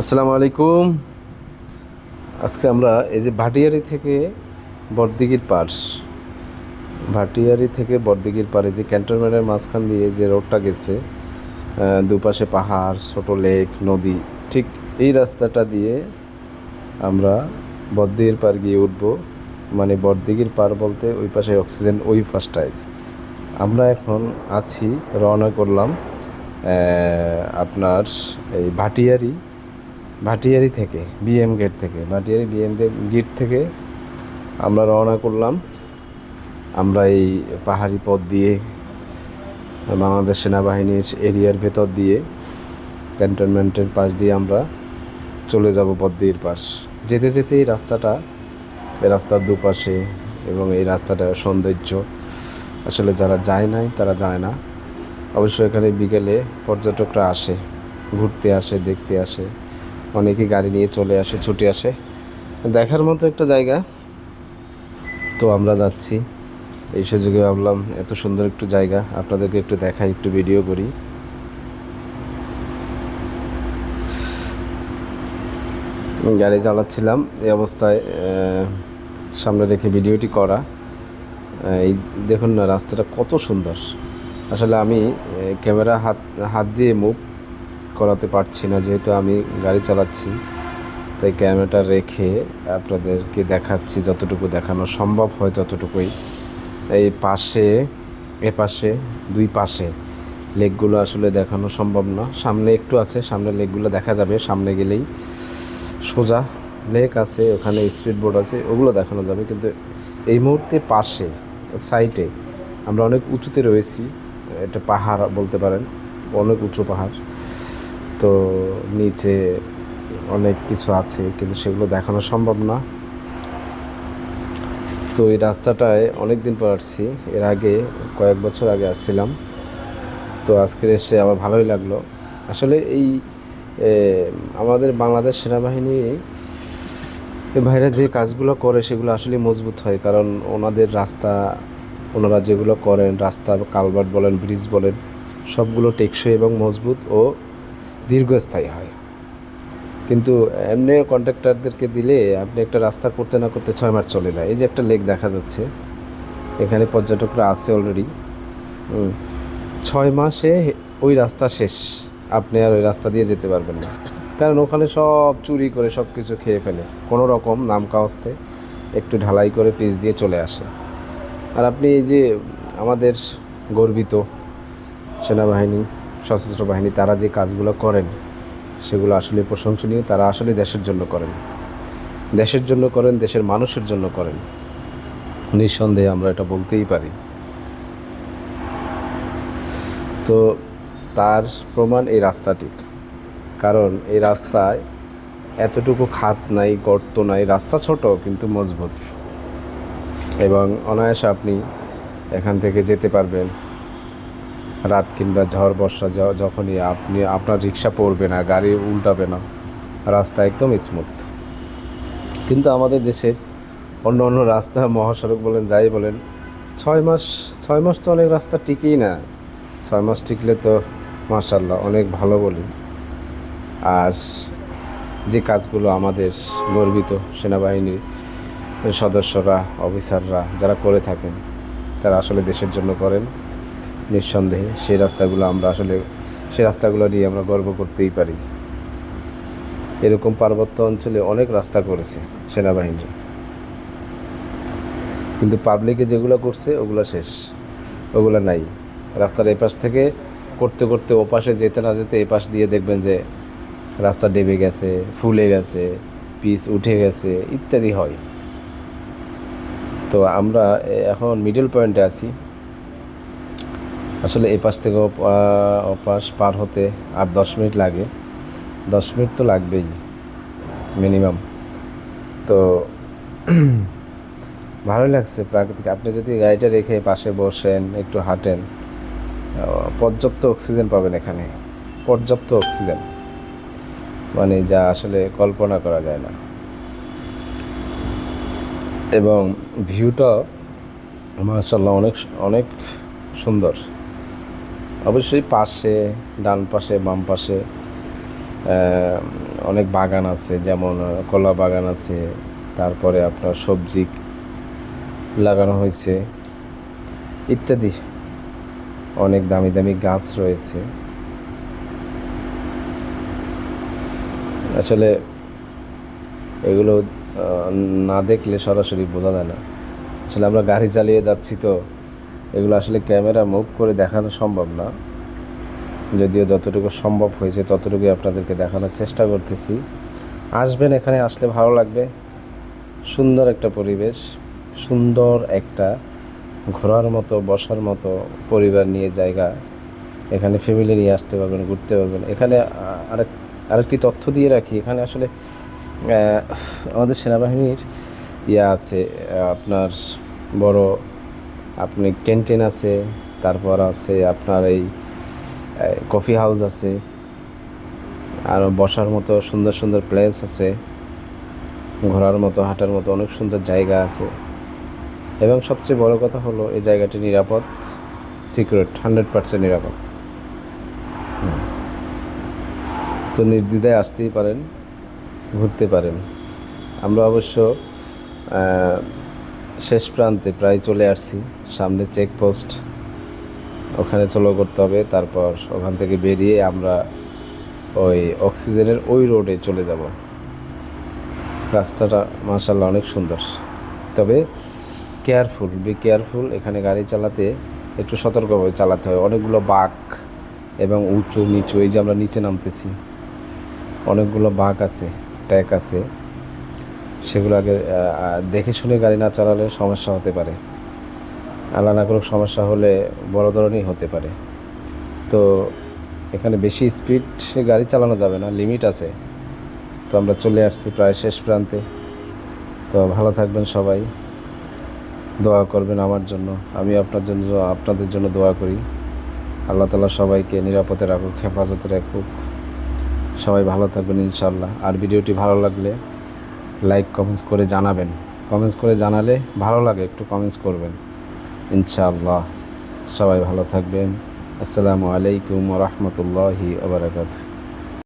আসসালামু আলাইকুম। আজকে আমরা এই যে ভাটিয়ারি থেকে বড়দিঘির পার ভাটিয়ারি থেকে বড়দিঘির পারে যে ক্যান্টনমেন্টের মাঝখান দিয়ে যে রোডটা গেছে দুপাশে পাহাড়, ছোট লেক, নদী, ঠিক এই রাস্তাটা দিয়ে আমরা বড়দিঘির পার গিয়ে উঠব। মানে বড়দিঘির পার বলতে ওই পাশে অক্সিজেন ওই পাশটায়। আমরা এখন আছি, রওনা করলাম আপনার এই ভাটিয়ারি ভাটিয়ারি থেকে বিএম গেট থেকে। ভাটিয়ারি বিএম গেট থেকে আমরা রওনা করলাম। আমরা এই পাহাড়ি পথ দিয়ে, বাংলাদেশ সেনাবাহিনীর এরিয়ার ভেতর দিয়ে, ক্যান্টনমেন্টের পাশ দিয়ে আমরা চলে যাব পদ্মীর পাশ। যেতে যেতে এই রাস্তাটা, এই রাস্তার দুপাশে এবং এই রাস্তাটার সৌন্দর্য, আসলে যারা যায় নাই তারা জানে না। অবশ্য এখানে বিকেলে পর্যটকরা আসে, ঘুরতে আসে, দেখতে আসে। অনেকে গাড়ি নিয়ে চলে আসে, ছুটে আসে। দেখার মতো একটা জায়গা। তো আমরা যাচ্ছি। এই সুযোগে ভাবলাম, এত সুন্দর একটু জায়গা। আপনাদেরকে একটু দেখাই, একটু ভিডিও করি। গাড়ি চালাচ্ছিলাম। এই অবস্থায় সামনে রেখে ভিডিওটি করা। এই দেখুন না, রাস্তাটা কত সুন্দর। আসলে আমি ক্যামেরা হাত হাত দিয়ে মুভ করাতে পারছি না, যেহেতু আমি গাড়ি চালাচ্ছি। তাই ক্যামেরাটা রেখে আপনাদেরকে দেখাচ্ছি যতটুকু দেখানো সম্ভব হয় ততটুকুই এই পাশে, এ পাশে, দুই পাশে লেকগুলো আসলে দেখানো সম্ভব না। সামনে একটু আছে, সামনে লেকগুলো দেখা যাবে, সামনে গেলেই সোজা লেক আছে, ওখানে স্পিড বোর্ড আছে, ওগুলো দেখানো যাবে। কিন্তু এই মুহূর্তে পাশে, সাইডে আমরা অনেক উঁচুতে রয়েছি, এটা পাহাড় বলতে পারেন, অনেক উঁচু পাহাড়। তো নিচে অনেক কিছু আছে, কিন্তু সেগুলো দেখানো সম্ভব না। তো এই রাস্তাটায় অনেক দিন পর আসছি। এর আগে, কয়েক বছর আগে আসছিলাম। তো আজকের এসে আমার ভালোই লাগল। আসলে এই আমাদের বাংলাদেশ সেনাবাহিনী ভাইরা যে কাজগুলো করে, সেগুলো আসলে মজবুত হয়। কারণ ওনাদের রাস্তা, ওনারা যেগুলো করেন, রাস্তা কালভার্ট বলেন, ব্রিজ বলেন, সবগুলো টেকসই এবং মজবুত ও দীর্ঘস্থায়ী হয়। কিন্তু এমনি কন্ট্রাক্টরদেরকে দিলে আপনি একটা রাস্তা করতে না করতে ছয় মাস চলে যায়। এই যে একটা লেক দেখা যাচ্ছে, এখানে পর্যটকরা আছে অলরেডি ছয় মাসে ওই রাস্তা শেষ। আপনি আর ওই রাস্তা দিয়ে যেতে পারবেন না। কারণ ওখানে সব চুরি করে সব কিছু খেয়ে ফেলে। কোনো রকম নাম কাওয়াজতে একটু ঢালাই করে পিচ দিয়ে চলে আসে। আর আপনি এই যে আমাদের গর্বিত সেনাবাহিনী সশস্ত্র বাহিনী, তারা যে কাজগুলো করেন, সেগুলো আসলে প্রশংসনীয়, তারা আসলে দেশের জন্য করেন। দেশের জন্য করেন, দেশের মানুষের জন্য করেন। নিঃসন্দেহে আমরা এটা বলতেই পারি। তো তার প্রমাণ এই রাস্তাটি। কারণ এই রাস্তায় এতটুকু খাত নাই, গর্ত নাই, রাস্তা ছোট কিন্তু মজবুত। এবং অনায়াসে আপনি এখান থেকে যেতে পারবেন। রাত কিংবা ঝড় বর্ষা যখনই আপনি আপনার রিক্সা পড়বে না, গাড়ি উল্টাবে না, রাস্তা একদম স্মুথ কিন্তু আমাদের দেশে অন্য অন্য রাস্তা, মহাসড়ক বলেন, যাই বলেন, ছয় মাস ছয় মাস তো অনেক রাস্তা টিকেই না। ছয় মাস টিকলে তো মার্শাল্লাহ অনেক ভালো বলি। আর যে কাজগুলো আমাদের গর্বিত সেনাবাহিনীর সদস্যরা, অফিসাররা যারা করে থাকেন, তারা আসলে দেশের জন্য করেন। নিঃসন্দেহে সেই রাস্তাগুলো আমরা আসলে, সেই রাস্তাগুলো নিয়ে আমরা গর্ব করতেই পারি। এরকম পার্বত্য অঞ্চলে অনেক রাস্তা করেছে সেনাবাহিনী। কিন্তু পাবলিকে যেগুলো করছে, ওগুলো শেষ। ওগুলো নাই। রাস্তার এপাশ থেকে করতে করতে ওপাশে যেতে না যেতে এপাশ দিয়ে দেখবেন যে রাস্তা ডেবে গেছে, ফুলে গেছে পিচ উঠে গেছে, ইত্যাদি হয়। তো আমরা এখন মিডল পয়েন্টে আছি। আসলে এপাশ থেকে ওপ- আহ, ওপাশ পার হতে আর দশ মিনিট লাগে। দশ মিনিট তো লাগবেই মিনিমাম। তো ভালোই লাগছে প্রাকৃতিক। আপনি যদি গাড়িটা রেখে পাশে বসেন একটু হাঁটেন পর্যাপ্ত অক্সিজেন পাবেন এখানে। পর্যাপ্ত অক্সিজেন। মানে যা আসলে কল্পনা করা যায় না। এবং ভিউটা মার্শাল্লাহ অনেক অনেক সুন্দর। অবশ্যই পাশে, ডান পাশে, বাম পাশে অনেক বাগান আছে, যেমন কলা বাগান আছে, তারপরে আপনার সবজি লাগানো হয়েছে, ইত্যাদি। অনেক দামি দামি গাছ রয়েছে। আসলে এগুলো না দেখলে সরাসরি বোঝা যায় না। আসলে আমরা গাড়ি চালিয়ে যাচ্ছি তো এগুলো আসলে ক্যামেরা মুভ করে দেখানো সম্ভব না। যদিও যতটুকু সম্ভব হয়েছে ততটুকুই আপনাদেরকে দেখানোর চেষ্টা করতেছি। আসবেন এখানে, আসলে ভালো লাগবে। সুন্দর একটা পরিবেশ, সুন্দর একটা ঘোরার মতো, বসার মতো পরিবার নিয়ে জায়গা। এখানে ফ্যামিলি নিয়ে আসতে পারবেন, ঘুরতে পারবেন। এখানে আরেক, আরেকটি তথ্য দিয়ে রাখি, এখানে আসলে আমাদের সেনাবাহিনীর ইয়া আছে আপনার বড় আপনি ক্যান্টিন আছে, তারপর আছে আপনার এই কফি হাউস আছে, আর বসার মতো সুন্দর সুন্দর প্লেস আছে, ঘোরার মতো, হাঁটার মতো অনেক সুন্দর জায়গা আছে। এবং সবচেয়ে বড় কথা হলো এই জায়গাটি নিরাপদ সিকিউরিট হান্ড্রেড পার্সেন্ট নিরাপদ। তো নির্দ্বিধায় আসতেই পারেন, ঘুরতে পারেন। আমরা অবশ্য শেষ প্রান্তে প্রায় চলে আসছি। সামনে চেকপোস্ট ওখানে স্লো করতে হবে, তারপর ওখান থেকে বেরিয়ে আমরা ওই অক্সিজেনের ওই রোডে চলে যাব। রাস্তাটা মার্শাল্লাহ অনেক সুন্দর। তবে কেয়ারফুল বি কেয়ারফুল এখানে গাড়ি চালাতে একটু সতর্কভাবে চালাতে হয়। অনেকগুলো বাঘ এবং উঁচু নিচু এই যে আমরা নিচে নামতেছি, অনেকগুলো বাঘ আছে ট্যাক আছে। সেগুলো আগে দেখে শুনে গাড়ি না চালালে সমস্যা হতে পারে। আল্লাহ না করুক সমস্যা হলে বড় ধরনেরই হতে পারে। তো এখানে বেশি স্পিড গাড়ি চালানো যাবে না লিমিট আছে। তো আমরা চলে আসছি প্রায় শেষ প্রান্তে। তো ভালো থাকবেন সবাই। দোয়া করবেন আমার জন্য। আমি আপনার জন্য, আপনাদের জন্য দোয়া করি। আল্লাহ তালা সবাইকে নিরাপদে রাখুক, হেফাজতে রাখুক। সবাই ভালো থাকবেন ইনশাল্লাহ আর ভিডিওটি ভালো লাগলে লাইক কমেন্টস করে জানাবেন। কমেন্টস করে জানালে ভালো লাগে, একটু কমেন্টস করবেন। ইনশাআল্লাহ। সবাই ভালো থাকবেন। আসসালামু আলাইকুম রহমতুল্লাহি আবরাকাতু